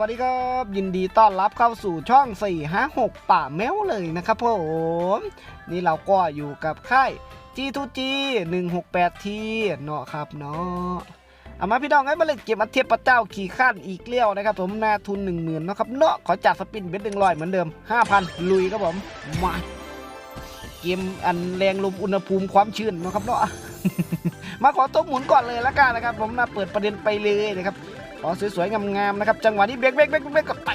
วัสดีครับ ยินดีต้อนรับเข้าสู่ช่อง4 5 6 ป่าแมวเลยนะครับผม นี่เราก็อยู่กับค่าย G2G 168T เนาะครับเนาะเอามาพี่น้องให้มาเล่นเกมอัเทียบพระเจ้าขี่ข้านอีกเลี้ยวนะครับผมหนาทุน 1 0,000เนาะครับเนาะขอจัดสปินเบ็ดหนึ่งร้อยเหมือนเดิม 5,000 ลุยครับผมมาเกมอันแรงลมอุณหภูมิความชื้นเนาะครับเนาะมาขอตัวหมุนก่อนเลยละกันนะครับ ผมนะเปิดประเด็นไปเลยนะครับ ขอสวยๆงามๆนะครับจังหวะนี้เบรกเบรกเบรกเบรกกับไป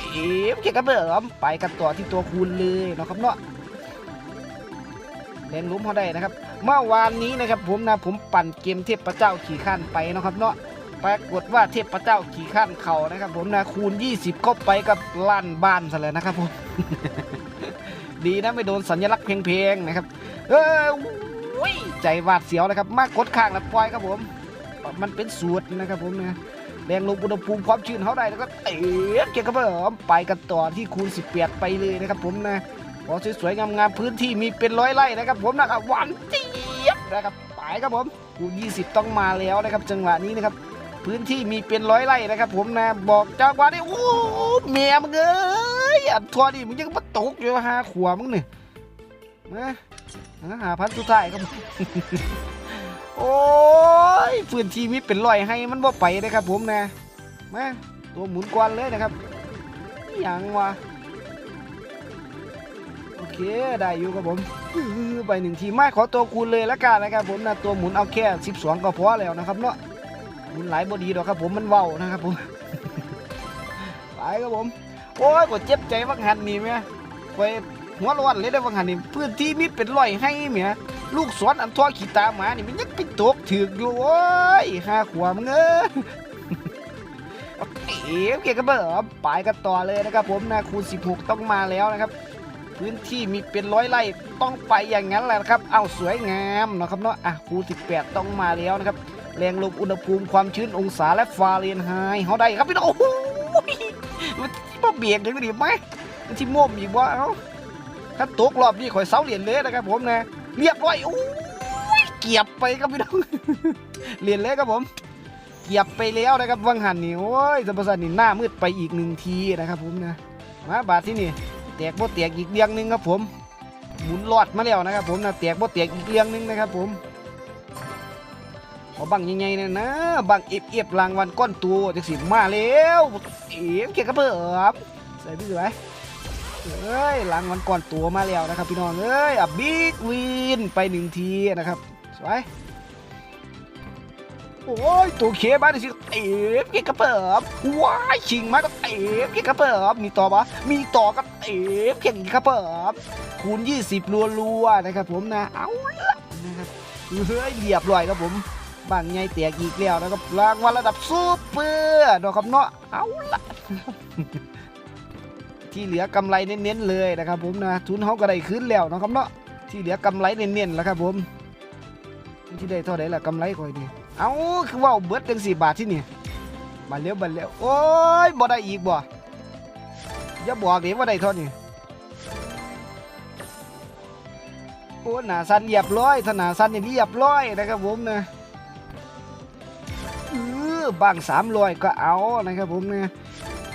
เกี่ยวกับเบิมไปกันต่อที่ตัวคูณเลยนะครับเนาะเล่นลุ้มเขาได้นะครับ เมื่อวานนี้นะครับผมนะผมปั่นเกมเทพเจ้าขี่ข้านไปนะครับเนาะปรากฏว่าเทพเจ้าขี่ข้านเขานะครับ ผมนะคูณ 20 ก็ไปกับลั่นบ้านซะเลยนะครับผมดีนะไม่โดนสัญลักษณ์เพลงๆนะครับ เอออุ้ยใจหวาดเสียวนะครับ มากกดข้างแล้วปล่อยครับผม มันเป็นสูตรนะครับผมนะ แรงลมอุณหภูมิความชื้นเขาได้แล้วก็เตะเกี่ยวกับผมไปกันต่อที่คูณ18ไปเลยนะครับผมนะขอสวยๆงามๆพื้นที่มีเป็นร้อยไร่นะครับ ผมนะครับหวานเจี๊ยบนะครับไปครับผมคูณ20ต้องมาแล้วนะครับ จังหวะนี้นะครับพื้นที่มีเป็นร้อยไร่นะครับ ผมนะบอกจังหวะนี้โอ้เมียมึงเอ้ยอันทัวดิมึงยังมาตกอยู่หาขวามึงเนี่ยมาหาพันสุดท้ายครับ โอ้ยพื้นที่มีเป็นรอยให้มันบ่ไปนะครับผมนะมาตัวหมุนกวนเลยนะครับอย่างวะโอเคได้อยู่ครับผมไปหนึ่งทีไม่ขอตัวคูณเลยละกันนะครับผมนะตัวหมุนเอาแค่12ก็พอแล้วนะครับเนาะหมุนหลายบดีดอกครับผมมันเว้านะครับผมไปครับผมโอ้ยกดเจ็บใจวังหันนี่แม่ไปหัวร้อนเลยได้วังหันนี่พื้นที่มีเป็นรอยให้แม่ ลูกศรอันทั่วขีตาหมานี่มันยังไปตกถือกอยู่โอ้ยห้าขวบมึงเอ้ยเอ๋เกี่ยวกับเบอร์ไปกันต่อเลยนะครับ ผมนะคูณ16 ต้องมาแล้วนะครับ พื้นที่มีเป็นร้อยไร่ต้องไปอย่างนั้นแหละนะครับ เอาสวยงามนะครับเนาะอะคูณ18 ต้องมาแล้วนะครับแรงลมอุณหภูมิความชื้นองศาและฟาเรนไฮต์เขาได้ครับพี่น้องโอ้โหมันมาเบียดถึงดิไหมมันที่ม่วมอีกว่าเอ้าถ้าตกรอบนี้ข่อยเสาเหรียญเลยนะครับผมนะ เรียบร้อยโอ้ยเกียบไปครับพี่น้องเรียนเลยครับผม เกียบไปแล้วนะครับวังหันนี่โอ้ยสัมปสันนี่หน้ามืดไปอีกหนึ่งทีนะครับผมนะมาบาทที่นี่แตกบ่แตกอีกเรียงหนึ่งครับผมหมุนรอดมาแล้วนะครับผมนะแตกบ่แตกอีกเรียงหนึ่งนะครับผมเอาบังใหญ่ๆนะนะบังเอฟเอฟรางวัลก้อนตัวจังสิมาแล้วเอ๋เกียกับเพิ่มใส่พี่สวย เอ้ยหลังวันก่อนตัวมาแล้วนะครับพี่น้องเอ้ยอะบิ๊กวินไปหนึ่งทีนะครับสวยโอ้ยตัวเคบ้านสิเอ๋เก็กกระเปิบว้ายชิงมาก็เอ๋เก็กกระเปิบมีต่อปะมีต่อก็เอ๋เก็กกระเปิบคูณ20รัวๆนะครับ ผมนะเอาละนะครับเฮ้ยเรียบร้อยครับผมบางไงแตกอีกแล้วนะครับรางวัลระดับซูเปอร์นะครับเนาะเอาละ ที่เหลือกำไรเน้นๆเลยนะครับผมนะทุนเขาก็ได้ขึ้นแล้วนะครับเนาะที่เหลือกำไรเน้นๆแล้วครับผมที่ได้เท่าไหร่ละกำไรคอยดีเอาคือว่าเบิดจังสี่บาทที่นี่มาเร็วมาเร็วโอ้ยบ่ได้อีกบ่อย่าบอกดิว่าได้เท่านี้โอ้หนาสั้นเรียบร้อยถ้าหนาสั้นนี่เรียบร้อยนะครับผมนะเออบางสามร้อยก็เอานะครับผมนะ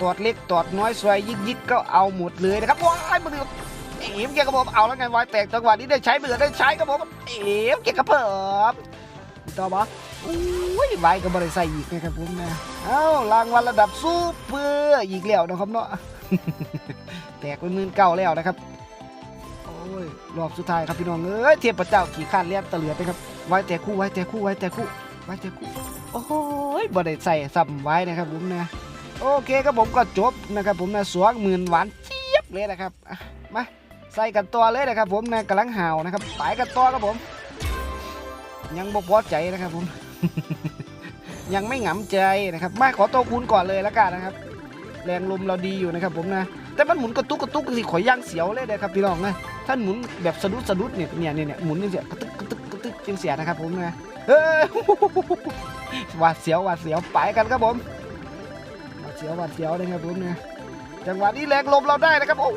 ตอดเล็กตอดน้อยสวยยิกยิกก็เอาหมดเลยนะครับว้ายมือเอ๋มเกียร์กระผมเอาแล้วไงวายแตกจังหวะนี้ได้ใช้มือได้ใช้กระผมเอ๋มเกียร์กระเพิ่มต่อปะอุ้ยวายก็บริใส่อีกนะครับผมนะเอ้ารางวัลระดับซูเปอร์อีกแล้วนะครับเนาะแตกเป็นหมื่นเก้าแล้วนะครับโอ้ยรอบสุดท้ายครับพี่น้องเอ้ยเทียบพระเจ้าขี่ข้านเลียนตะเหลือไปครับไว้แต่คู่ไว้แต่คู่ไว้แต่คู่ไว้แต่คู่โอ้ยบริใส่ซ้ำไว้นะครับผมนะ โอเคครับผมก็จบนะครับผมนะสวงหมื่นหวานเจี๊ยบเลยนะครับอะมาใส่กันตัวเลยนะครับผมนะกำลังห่าวนะครับไปกันตัวครับผม ยังบ่พอใจนะครับผม ยังไม่หงำใจนะครับ มาขอตัวคูณก่อนเลยแล้วกันนะครับ แรงลมเราดีอยู่นะครับผมนะแต่มันหมุนกระตุกกระตุกสิขอยย่างเสียวเลยนะครับพี่น้องนะท่านหมุนแบบสะดุดสะดุดเนี่ยเนี่ยเนี่ยเนี่ยหมุนนี่เสียกระตึกกระตึกกระตึกจังเสียนะครับผมนะเฮ้ยหวาดเสียวหวาดเสียวไปกันครับผมหวาด เสียวหวาดเสียวเลยครับผมเนี่ยจังหวะนี้แรงลมเราได้นะครับโอ้ย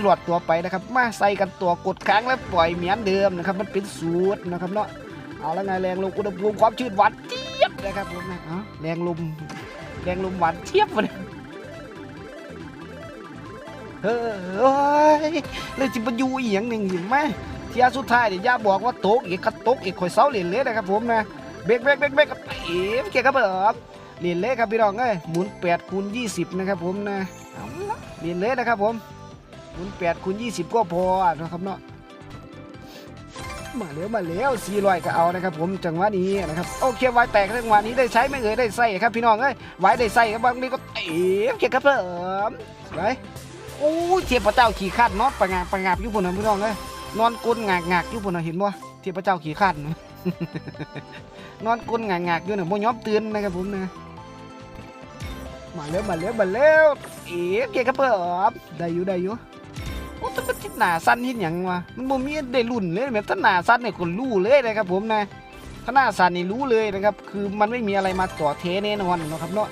หลวดตัวไปนะครับ มาใส่กันตัวกดค้างแล้วปล่อยเหมือนเดิมนะครับ มันเป็นสูตรนะครับเนาะเอาแล้วไงแรงลมอุณหภูมิความชื้นหวานเจี๊ยบนะครับผมนะแรงลมแรงลมหวานเจี๊ยบเลยเฮ้ยเลยจิบอยู่อียงหนึ่งเห็นไหมเที่ยสุดท้ายเดี๋ยวย่าบอกว่าโต๊ะอีกคัดโต๊ะอีกข่อยเสาเหรียญเลยนะครับผมนะเบรกเบรกเบรกเบรกเอ๋เกียร์ครับผม เหรียญเละครับพี่น้องเอ้ยหมุน8คูณ20 นะครับผมนะเอาละเหรียญเละนะครับผมหมุน8คูณ20 ก็พอนะครับเนาะมาเร็วมาเร็ว400ก็เอานะครับผมจังหวะนี้นะครับโอเคไว้แตกจังหวะนี้ได้ใช้ไม่เอ่ยได้ใส่ครับพี่น้องเอ้ยไว้ได้ใส่ครับบางทีก็เอ๋เกียครับผมไปโอ้เทียพเจ้าขี่ขัดนอนประงาประงาบอยู่บนนั้นพี่น้องเลยนอนกลนงากงากอยู่บนนั้นเห็นบ่เทียพเจ้าขี่ขัดนอนกลนงากงากอยู่เนี่ยบ่ยอมตื่นนะครับผมนะ มาเร็วมาเร็วมาเร็วเอ๋เกียร์กระเปิบได้อยู่ได้อยู่โอ้แต่มันทิศหนาสั้นเห็นหยังวะมันบ่มีได้รุ่นเลยแม้ถ้าหนาสั้นเนี่ยคนรู้เลยนะครับผมนะถ้าหน้าสั้นนี่รู้เลยนะครับ คือมันไม่มีอะไรมาต่อเทแน่นอนนะครับเนาะ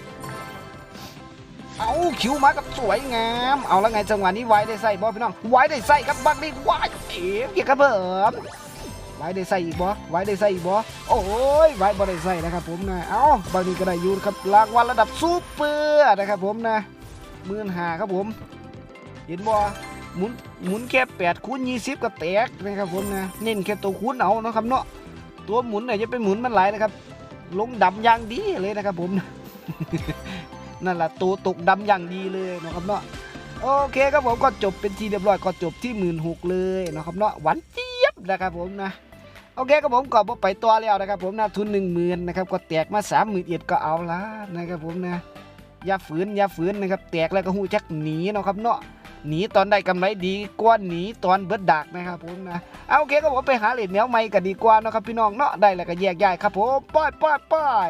เอาคิวมากับสวยงาม เอาแล้วไงจังหวะนี้ไว้ได้ใส่บอพี่น้องไว้ได้ใส่ครับบักนี่ไว้เอ๋เกี่ยวกับเพิ่ม ว้ได้ใส่อีกบอไว้ได้ใส่อีกบอโอ้ยไว้บ่ได้ใส่นะครับผมนะเอาบางนี้ก็ได้ยูนครับรางวัลระดับซูเปอร์นะครับผมนะหมื่นหาครับผม เห็นบอหมุนหมุนแค่แปดคูณยี่สิบก็แตกนะครับผมนะเน้นแค่ตัวคูณเอานะครับเนาะตัวหมุนเนี่ยจะไปหมุนมันหลายนะครับ ลงดำอยางดีเลยนะครับผมนั่นแหละตัวตกดำอย่างดีเลยนะครับเนาะโอเคครับผมก็จบเป็นทีเรียบร้อยก็จบที่หมื่นหกเลยนะครับเนาะหวานเจี๊ยบนะครับผมนะ โอเคครับผมก็บไปตัวแล้วนะครับ ผมนะทุนหนึ่งหมื่นนะครับก็แตกมาสามหมื่นเอ็ดก็เอาละนะครับผมนะอย่าฝืนอย่าฝืนนะครับแตกแล้วก็หูจักหนีเนาะครับเนาะหนีตอนได้กำไรดีกว่าหนีตอนเบิดดักนะครับผมนะเอาโอเคครับผมไปหาเหรียญแนวใหม่ก็ดีกว่านะครับพี่น้องเนาะได้แล้วก็แยกย้ายครับผมป้ายป้อยป้าย